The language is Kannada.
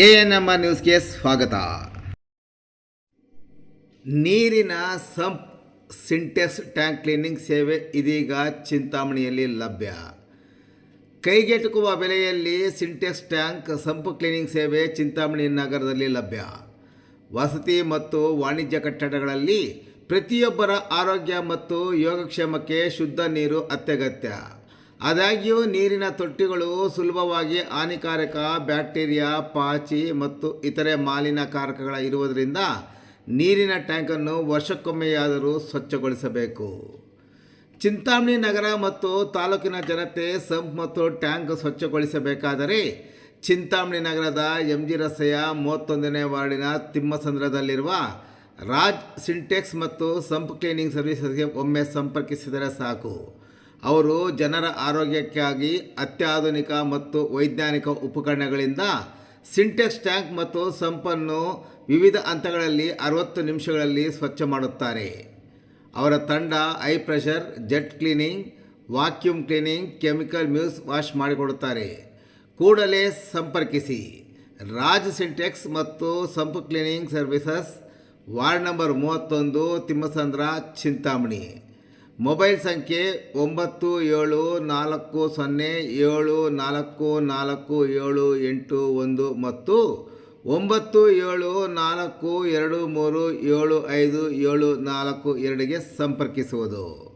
ಎ ಎನ್ ಎಂ ಆರ್ ನ್ಯೂಸ್ಗೆ ಸ್ವಾಗತ. ನೀರಿನ ಸಂಪ್ ಸಿಂಟೆಕ್ಸ್ ಟ್ಯಾಂಕ್ ಕ್ಲೀನಿಂಗ್ ಸೇವೆ ಇದೀಗ ಚಿಂತಾಮಣಿಯಲ್ಲಿ ಲಭ್ಯ. ಕೈಗೆಟುಕುವ ಬೆಲೆಯಲ್ಲಿ ಸಿಂಟೆಕ್ಸ್ ಟ್ಯಾಂಕ್ ಸಂಪ್ ಕ್ಲೀನಿಂಗ್ ಸೇವೆ ಚಿಂತಾಮಣಿ ನಗರದಲ್ಲಿ ಲಭ್ಯ. ವಸತಿ ಮತ್ತು ವಾಣಿಜ್ಯ ಕಟ್ಟಡಗಳಲ್ಲಿ ಪ್ರತಿಯೊಬ್ಬರ ಆರೋಗ್ಯ ಮತ್ತು ಯೋಗಕ್ಷೇಮಕ್ಕೆ ಶುದ್ಧ ನೀರು ಅತ್ಯಗತ್ಯ. ಆದಾಗ್ಯೂ ನೀರಿನ ತೊಟ್ಟಿಗಳು ಸುಲಭವಾಗಿ ಹಾನಿಕಾರಕ ಬ್ಯಾಕ್ಟೀರಿಯಾ, ಪಾಚಿ ಮತ್ತು ಇತರೆ ಮಾಲಿನ್ಯಕಾರಕಗಳ ಇರುವುದರಿಂದ ನೀರಿನ ಟ್ಯಾಂಕನ್ನು ವರ್ಷಕ್ಕೊಮ್ಮೆಯಾದರೂ ಸ್ವಚ್ಛಗೊಳಿಸಬೇಕು. ಚಿಂತಾಮಣಿ ನಗರ ಮತ್ತು ತಾಲೂಕಿನ ಜನತೆ ಸಂಪ್ ಮತ್ತು ಟ್ಯಾಂಕ್ ಸ್ವಚ್ಛಗೊಳಿಸಬೇಕಾದರೆ ಚಿಂತಾಮಣಿ ನಗರದ ಎಂ ಜಿ ರಸ್ತೆಯ ಮೂವತ್ತೊಂದನೇ ವಾರ್ಡಿನ ತಿಮ್ಮಸಂದ್ರದಲ್ಲಿರುವ ರಾಜ್ ಸಿಂಟೆಕ್ಸ್ ಮತ್ತು ಸಂಪ್ ಕ್ಲೀನಿಂಗ್ ಸರ್ವಿಸಸ್ಗೆ ಒಮ್ಮೆ ಸಂಪರ್ಕಿಸಿದರೆ ಸಾಕು. ಅವರು ಜನರ ಆರೋಗ್ಯಕ್ಕಾಗಿ ಅತ್ಯಾಧುನಿಕ ಮತ್ತು ವೈಜ್ಞಾನಿಕ ಉಪಕರಣಗಳಿಂದ ಸಿಂಟೆಕ್ಸ್ ಟ್ಯಾಂಕ್ ಮತ್ತು ಸಂಪನ್ನು ವಿವಿಧ ಹಂತಗಳಲ್ಲಿ ಅರವತ್ತು ನಿಮಿಷಗಳಲ್ಲಿ ಸ್ವಚ್ಛ ಮಾಡುತ್ತಾರೆ. ಅವರ ತಂಡ high pressure, jet cleaning vacuum cleaning, chemical muse wash ಮಾಡಿಕೊಡುತ್ತಾರೆ. ಕೂಡಲೇ ಸಂಪರ್ಕಿಸಿ. ರಾಜ್ ಸಿಂಟೆಕ್ಸ್ ಮತ್ತು sump cleaning services ward number ಮೂವತ್ತೊಂದು ತಿಮ್ಮಸಂದ್ರ ಚಿಂತಾಮಣಿ. ಮೊಬೈಲ್ ಸಂಖ್ಯೆ ಒಂಬತ್ತು ಏಳು ನಾಲ್ಕು ಸೊನ್ನೆ ಏಳು ನಾಲ್ಕು ನಾಲ್ಕು ಏಳು ಎಂಟು ಒಂದು ಮತ್ತು ಒಂಬತ್ತು ಏಳು ನಾಲ್ಕು ಎರಡು ಮೂರು ಏಳು ಐದು ಏಳು ನಾಲ್ಕು ಎರಡಿಗೆ ಸಂಪರ್ಕಿಸುವುದು.